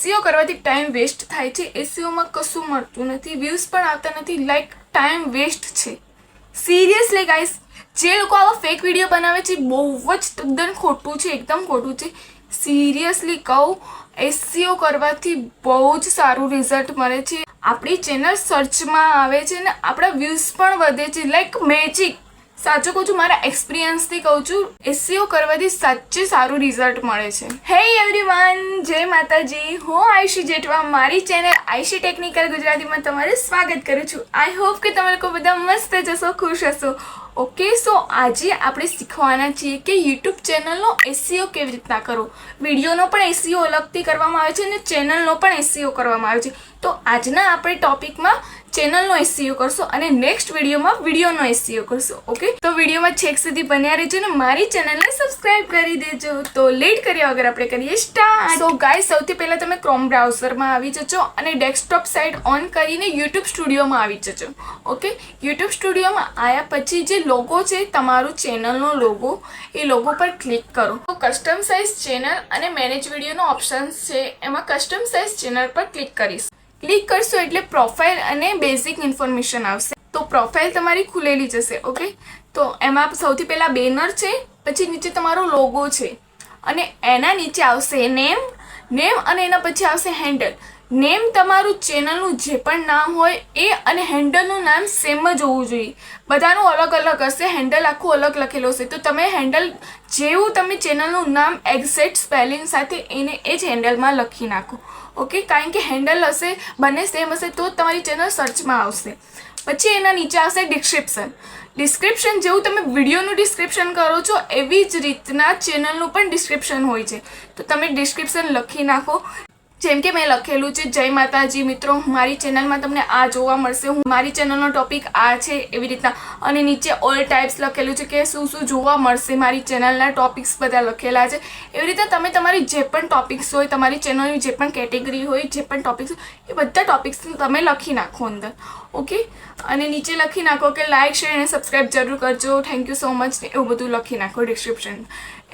SEO કરવાથી time waste થાય છે. એસીઓમાં કશું મળતું નથી. વ્યૂઝ પણ આવતા નથી. લાઈક ટાઈમ વેસ્ટ છે. સિરિયસલી ગાઈસ જે લોકો આવા ફેક વીડિયો બનાવે છે, બહુ જ તદ્દન ખોટું છે. એકદમ ખોટું છે. સિરિયસલી કહું એસીઓ કરવાથી બહુ જ સારું રિઝલ્ટ મળે છે. આપણી ચેનલ સર્ચમાં આવે છે ને આપણા વ્યૂઝ પણ વધે છે. લાઈક મેજિક સાચું કહું છું, મારા એક્સપિરિયન્સથી કહું છું એસીઓ કરવાથી સાચે સારું રિઝલ્ટ મળે છે. હે એવરીવન જય માતાજી. હું આયુષી જેઠવા, મારી ચેનલ આયુષી ટેકનિકલ ગુજરાતીમાં તમારું સ્વાગત કરું છું. આઈ હોપ કે તમે લોકો બધા મસ્ત જશો ખુશ હશો. ઓકે સો આજે આપણે શીખવાના છીએ કે યુટ્યુબ ચેનલનો એસીઓ કેવી રીતના કરો વિડીયોનો પણ એસીઓ અલગથી કરવામાં આવે છે અને ચેનલનો પણ એસીઓ કરવામાં આવે છે. તો આજના આપણે ટોપિકમાં ચેનલનો એસીઓ કરશો અને નેક્સ્ટ વિડીયોમાં વિડીયોનો એસીઓ કરશો. ઓકે તો વિડીયોમાં છેક સુધી બન્યા રહેજો ને મારી ચેનલને સબસ્ક્રાઇબ કરી દેજો. તો લેટ કર્યા વગર આપણે કરીએ સ્ટાર્ટ સો ગાય સૌથી પહેલાં તમે ક્રોમ બ્રાઉઝરમાં આવી જજો અને ડેસ્કટોપ સાઇટ ઓન કરીને યુટ્યુબ સ્ટુડિયોમાં આવી જજો. ઓકે યુટ્યુબ સ્ટુડિયોમાં આવ્યા પછી જે લોગો છે તમારું ચેનલનો લોગો એ લોગો પર ક્લિક કરો. તો કસ્ટમ સાઇઝ ચેનલ અને મેનેજ વિડીયોનો ઓપ્શન છે, એમાં કસ્ટમ સાઇઝ ચેનલ પર ક્લિક કરીશ. ક્લિક કરશો એટલે પ્રોફાઇલ અને બેઝિક ઇન્ફોર્મેશન આવશે. તો પ્રોફાઇલ તમારી ખુલેલી જશે ઓકે તો એમાં સૌથી પહેલાં બેનર છે, પછી નીચે તમારો લોગો છે. અને એના નીચે આવશે નેમ નેમ અને એના પછી આવશે હેન્ડલ નેમ તમારું ચેનલનું જે પણ નામ હોય એ અને હેન્ડલનું નામ સેમ જ હોવું જોઈએ. બધાનું અલગ અલગ હશે હેન્ડલ આખું અલગ લખેલું હશે. તો તમે હેન્ડલ જેવું તમે ચેનલનું નામ એક્ઝેક્ટ સ્પેલિંગ સાથે એને એ જ હેન્ડલમાં લખી નાખો. ઓકે કારણ કે હેન્ડલ હશે, બંને સેમ હશે, તો જ તમારી ચેનલ સર્ચમાં આવશે. પછી એના નીચે આવશે ડિસ્ક્રિપ્શન ડિસ્ક્રિપ્શન જેવું તમે વિડીયોનું ડિસ્ક્રિપ્શન કરો છો, એવી જ રીતના ચેનલનું પણ ડિસ્ક્રિપ્શન હોય છે. તો તમે ડિસ્ક્રિપ્શન લખી નાખો. જેમ કે મેં લખેલું છે, જય માતાજી મિત્રો, મારી ચેનલમાં તમને આ જોવા મળશે. હું મારી ચેનલનો ટોપિક આ છે એવી રીતના. અને નીચે ઓલ ટાઈપ્સ લખેલું છે કે શું શું જોવા મળશે મારી ચેનલના ટોપિક્સ બધા લખેલા છે. એવી રીતે તમે તમારી જે પણ ટોપિક્સ હોય, તમારી ચેનલની જે પણ કેટેગરી હોય, જે પણ ટોપિક્સ એ બધા ટોપિક્સ તમે લખી નાખો અંદર. ઓકે? અને નીચે લખી નાખો કે લાઇક શેર અને સબસ્ક્રાઈબ જરૂર કરજો. થેન્ક યુ સો મચ ને એવું બધું લખી નાખો ડિસ્ક્રિપ્શન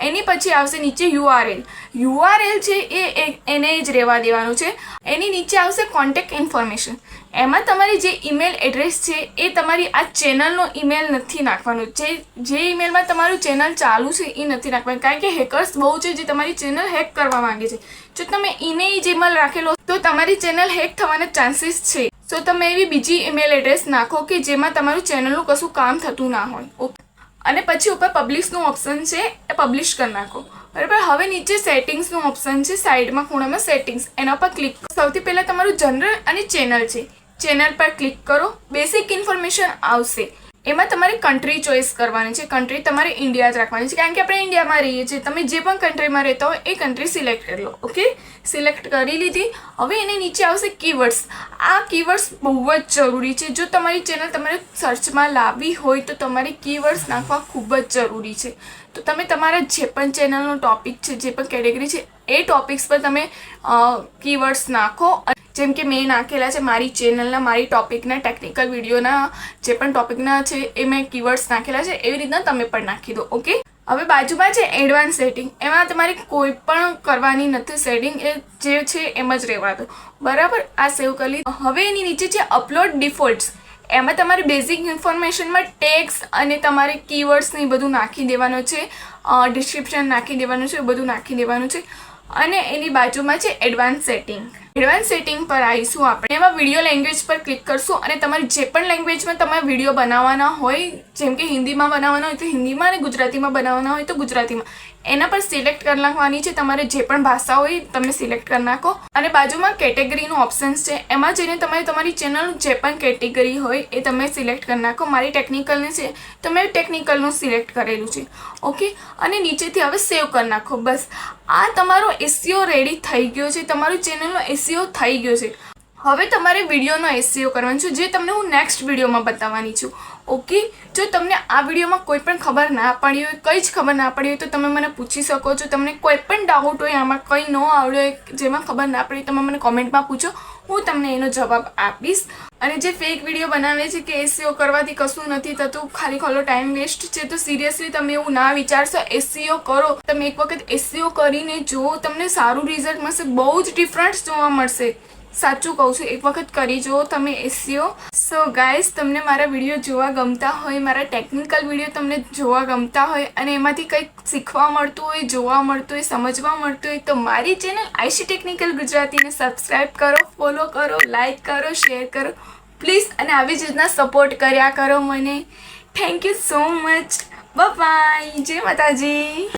એની પછી આવશે નીચે યુઆરએલ યુઆરએલ છે એ એને જ રહેવા દેવાનું છે. એની નીચે આવશે કોન્ટેક્ટ ઇન્ફોર્મેશન એમાં તમારી જે ઈમેલ એડ્રેસ છે એ તમારી આ ચેનલનો ઈમેલ નથી નાખવાનો. જે જે ઈમેલમાં તમારું ચેનલ ચાલુ છે એ નથી નાખવાનું. કારણ કે હેકર્સ બહુ છે જે તમારી ચેનલ હેક કરવા માંગે છે. જો તમે એને જ ઈમેલ રાખેલો તો તમારી ચેનલ હેક થવાના ચાન્સીસ છે. સો તમે એવી બીજી ઈમેલ એડ્રેસ નાખો કે જેમાં તમારું ચેનલનું કશું કામ થતું ના હોય. અને પછી ઉપર પબ્લિશનું ઓપ્શન છે એ પબ્લિશ કરી નાખો. બરાબર? હવે નીચે સેટિંગ્સનું ઓપ્શન છે સાઈડમાં ખૂણામાં સેટિંગ્સ એના પર ક્લિક સૌથી પહેલાં તમારું જનરલ અને ચેનલ છે. ચેનલ પર ક્લિક કરો. બેસિક ઇન્ફોર્મેશન આવશે. એમાં તમારે કન્ટ્રી ચોઈસ કરવાની છે કન્ટ્રી તમારે ઇન્ડિયા જ રાખવાની છે, કારણ કે આપણે ઇન્ડિયામાં રહીએ છીએ. તમે જે પણ કન્ટ્રીમાં રહેતા હોય, એ કન્ટ્રી સિલેક્ટ કરી લો ઓકે સિલેક્ટ કરી લીધી. હવે એને નીચે આવશે કીવર્ડ્સ આ કીવર્ડ્સ બહુ જ જરૂરી છે. જો તમારી ચેનલ તમારે સર્ચમાં લાવવી હોય, તો તમારે કીવર્ડ્સ નાખવા ખૂબ જ જરૂરી છે. તો તમે તમારા જે પણ ચેનલનો ટોપિક છે, જે પણ કેટેગરી છે એ ટોપિક્સ પર તમે કીવર્ડ્સ નાખો. જેમ કે મેં નાખેલા છે મારી ચેનલના મારી ટોપિકના ટેકનિકલ વિડીયોના જે પણ ટોપિકના છે એ મેં કીવર્ડ્સ નાખેલા છે, એવી રીતના તમે પણ નાખી દો ઓકે હવે બાજુમાં છે એડવાન્સ સેટિંગ એમાં તમારે કોઈ પણ કરવાની નથી સેટિંગ એ જે છે એમ જ રહેવા દો. બરાબર? આ સેવ કરી હવે એની નીચે છે અપલોડ ડિફોલ્ટ્સ એમાં તમારે બેઝિક ઇન્ફોર્મેશનમાં ટેક્સ અને તમારે કીવર્ડ્સ ને એ બધું નાખી દેવાનું છે ડિસ્ક્રિપ્શન નાખી દેવાનું છે બધું નાખી દેવાનું છે. અને એની બાજુમાં છે એડવાન્સ સેટિંગ. એડવાન્સ સેટિંગ પર આવીશું આપણે. એમાં વીડિયો લેંગ્વેજ પર ક્લિક કરશું અને તમારે જે પણ લેંગ્વેજમાં તમારે વીડિયો બનાવવાના હોય, જેમ કે હિન્દીમાં બનાવવાના હોય તો હિન્દીમાં અને ગુજરાતીમાં બનાવવાના હોય તો ગુજરાતીમાં. એના પર સિલેક્ટ કરી નાખવાની છે. તમારે જે પણ ભાષા હોય તમે સિલેક્ટ કરી નાખો. અને બાજુમાં કેટેગરીનું ઓપ્શન્સ છે. એમાં જઈને તમારે તમારી ચેનલ જે પણ કેટેગરી હોય એ તમે સિલેક્ટ કરી નાખો. મારી ટેકનિકલની છે. તો મેં ટેકનિકલનું સિલેક્ટ કરેલું છે. ઓકે અને નીચેથી હવે સેવ કરી નાખો. બસ. આ તમારો એસીઓ રેડી થઈ ગયો છે. તમારું ચેનલનો એસીઓ થઈ ગયો છે હવે તમારે વિડીયોનો એસીઓ કરવાનો છે, જે તમને હું નેક્સ્ટ વિડીયોમાં બતાવવાની છું. ઓકે જો તમને આ વિડીયોમાં કોઈ પણ ખબર ના પડી હોય, કંઈ જ ખબર ના પડી હોય, તો તમે મને પૂછી શકો છો. તમને કોઈ પણ ડાઉટ હોય, આમાં કંઈ ન આવડ્યો હોય જેમાં ખબર ના પડી, તમે મને કોમેન્ટમાં પૂછો. હું તમને એનો જવાબ આપીશ. અને જે ફેક વીડિયો બનાવે છે કે એસીઓ કરવાથી કશું નથી થતું, ખાલી ખોલો ટાઈમ વેસ્ટ છે, તો સિરિયસલી તમે એવું ના વિચારશો. એસીઓ કરો. તમે એક વખત એસીઓ કરીને જો તમને સારું રિઝલ્ટ મળશે. બહુ જ ડિફરન્સ જોવા મળશે. સાચું કહું છું. એક વખત કરી જુઓ તમે એસીઓ સો ગાઈઝ તમને મારા વીડિયો જોવા ગમતા હોય, મારા ટેકનિકલ વીડિયો તમને જોવા ગમતા હોય અને એમાંથી કંઈક શીખવા મળતું હોય, જોવા મળતું હોય, સમજવા મળતું હોય, તો મારી ચેનલ આઈસી ટેકનિકલ ગુજરાતીને સબસ્ક્રાઈબ કરો ફોલો કરો લાઈક કરો શેર કરો. પ્લીઝ અને આવી જ રીતના સપોર્ટ કર્યા કરો મને. Thank you so much bye જય માતાજી.